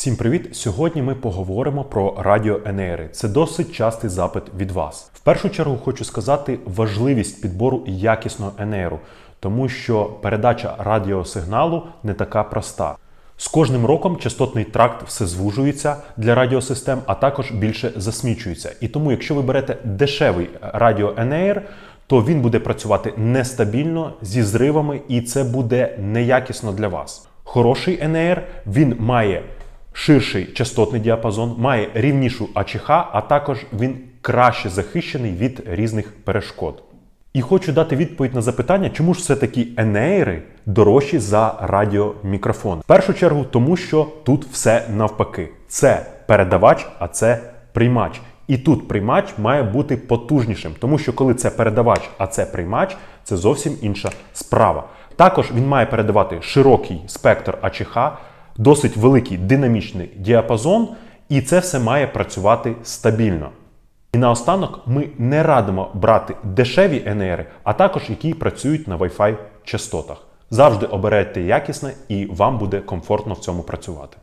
Всім привіт! Сьогодні ми поговоримо про радіоенери. Це досить частий запит від вас. В першу чергу хочу сказати важливість підбору якісного енеру, тому що передача радіосигналу не така проста. З кожним роком частотний тракт все звужується для радіосистем, а також більше засмічується. І тому, якщо ви берете дешевий радіоенеєр, то він буде працювати нестабільно зі зривами, і це буде неякісно для вас. Хороший НР він має ширший частотний діапазон, має рівнішу АЧХ, а також він краще захищений від різних перешкод. І хочу дати відповідь на запитання, чому ж все-таки енеєри дорожчі за радіомікрофон. В першу чергу, тому що тут все навпаки. Це передавач, а це приймач. І тут приймач має бути потужнішим, тому що коли це передавач, а це приймач, це зовсім інша справа. Також він має передавати широкий спектр АЧХ, досить великий динамічний діапазон, і це все має працювати стабільно. І наостанок ми не радимо брати дешеві НР, а також які працюють на Wi-Fi частотах. Завжди оберете якісне і вам буде комфортно в цьому працювати.